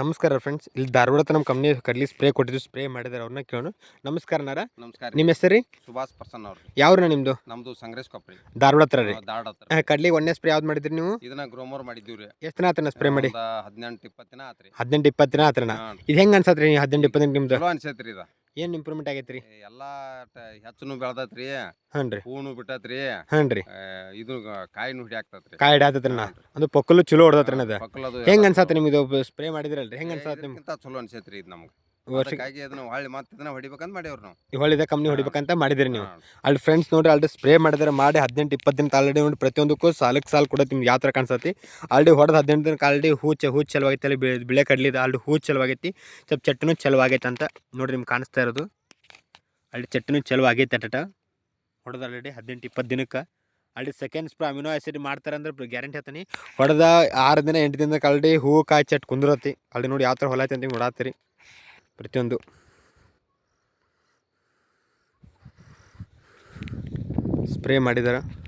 ನಮಸ್ಕಾರ ಫ್ರೆಂಡ್ಸ್ ಇಲ್ಲಿ ಧಾರವಾಡ ನಮ್ಮ ಕಂಪ್ನಿ ಕಡ್ಲಿ ಸ್ಪ್ರೇ ಕೊಟ್ಟಿದ್ದು ಸ್ಪ್ರೇ ಮಾಡಿದಾರೆ ಅವ್ರನ್ನ ಕೇಳೋಣ. ನಮಸ್ಕಾರ ನಾರ. ನಮಸ್ಕಾರ ನಿಮ್ಮ ಹೆಸರು ರೀ? ಸುಭಾಷ್ ಪರ್ಸನ್ ಅವ್ರಿ ಯಾವ್ರ ನಿಮ್ದು? ನಮ್ದು ಸಂಗ್ರೇಶ್ ಕೊಪ್ರಿ. ಧಾರವಾಡ ಹತ್ರ ರೀ. ಧಾರವಾಡ ಹತ್ರ ಕಡ್ಲಿ ಒಂದೇ ಸ್ಪ್ರೇ ಯಾವ್ದು ಮಾಡಿದ್ರಿ ನೀವು? ಇದನ್ನ ಗ್ರೋಮೋರ್ ರೀ. ಎಷ್ಟು ದಿನ ಆತನ ಸ್ಪ್ರೇ ಮಾಡಿ? ಹದಿನೆಂಟು ಇಪ್ಪತ್ತು ದಿನ ಆತ್ರಿ. ಹದಿನೆಂಟು ಇಪ್ಪತ್ತು ದಿನ ಆತ್ರನ. ಇದು ಹೆಂಗೆ ಅನ್ಸತ್ರಿ ಹದಿನೆಂಟು ಇಪ್ಪತ್ತು ನಿಮ್ದು? ಚಲೋ ಇದು ಇದ. ಏನು ಇಂಪ್ರೂವ್ಮೆಂಟ್ ಆಗೈತ್ರಿ? ರೀ ಎಲ್ಲಾ ಹೆಚ್ಚನು ಬೆಳ್ದತ್ರಿ. ಹಾಂ ರೀ. ಹೂನು ಬಿಟ್ಟತ್ರಿ. ಹ್ಞೂ ರೀ. ಆ, ಇದು ಕಾಯಿನು ಆಗ್ತತ್ರಿ ಕಾಯಿ ಹಿಡಾತತ್ರಿ ನಾ. ಅದು ಪೊಕ್ಕಲು ಚಲೋ ಹೊಡ್ದತ್ರಿ ಅದು. ಹೆಂಗ್ ಹೆಂಗೆ ಅನ್ಸತ್ತೆ ನಿಮ್ಗೆ ಇದು ಸ್ಪ್ರೇ ಮಾಡಿದ್ರಲ್ರಿ? ಹೆಂಗ್ ಅನ್ಸತ್ತೆ ನಿಮ್ಗೆ? ಇದಕ್ಕಿಂತ ಚಲೋ ಅನ್ಸೈತ್ರಿ ಇದು ನಮ್ಗೆ. ಅದಕ್ಕಾಗಿ ಅದನ್ನ ಹೊಳ್ಳಿ ಮತ್ತೆ ಇದನ್ನ ಹೊಡಿಬೇಕಂತ ಮಾಡಿದ್ರಿ ನಾವು. ಹೊಳಿದ ಕಂಪ್ನಿ ಹೊಡಿಬೇಕಂತ ಮಾಡಿದಿರಿ ನೀವು. ಅಲ್ಲಿ ಫ್ರೆಂಡ್ಸ್ ನೋಡ್ರಿ ಅಲ್ಲಿ ಸ್ಪ್ರೇ ಮಾಡಿದ್ರೆ ಮಾಡಿ ಹದಿನೆಂಟು ಇಪ್ಪತ್ತು ದಿನ ಆಲ್ರೆಡಿ ನೋಡಿ ಪ್ರತಿಯೊಂದಕ್ಕೂ ಸಾಲಕ್ಕೆ ಸಾಲ ಕೂಡ ನಿಮ್ಗೆ ಯಾವ ಥರ ಕಾಣಿಸ್ತತಿ ಆಲ್ರೆಡಿ ಹೊಡೆದು ಹದಿನೆಂಟು ದಿನಕ್ಕೆ ಆಲ್ರೆಡಿ ಹೂ ಚ ಹೂ ಚಲವಾಗೈತೆ ಅಲ್ಲಿ ಬಿಳೆ ಕಡ್ಲಿದ ಅಲ್ಲಿ ಹೂ ಚಲವಾಗೈತಿ ಸ್ವಲ್ಪ ಚಟ್ನೂ ಚಲವಾಗೈತೆ ಅಂತ ನೋಡ್ರಿ ನಿಮ್ಗೆ ಕಾಣಿಸ್ತಾ ಇರೋದು. ಅಲ್ಲಿ ಚಟ್ಟನು ಚಲವಾಗೈತೆ ಅಟಟ ಹೊಡೆದು ಆಲ್ರೆಡಿ ಹದಿನೆಂಟು ಇಪ್ಪತ್ತು ದಿನಕ್ಕೆ. ಅಲ್ಲಿ ಸೆಕೆಂಡ್ ಸ್ಪ್ರೇ ಅಮಿನೋ ಆಸಿಡ್ ಮಾಡ್ತಾರೆ ಅಂದ್ರೆ ಗ್ಯಾರಂಟಿ ಹೇಳ್ತೀನಿ. ಹೊಡೆದ ಆರು ದಿನ ಎಂಟು ದಿನಕ್ಕೆ ಆಲ್ರೆಡಿ ಹೂ ಕಾಯಿ ಚಟ್ ಕುಂದಿರತ್ತಿ ಅಲ್ಲಿ ನೋಡಿ ಯಾವ ಥರ ಹೊಲ ಐತೆ ಅಂತ ನೋಡತ್ತೀರಿ. ಪ್ರತಿಯೊಂದು. ಸ್ಪ್ರೇ ಮಾಡಿದಾರೆ.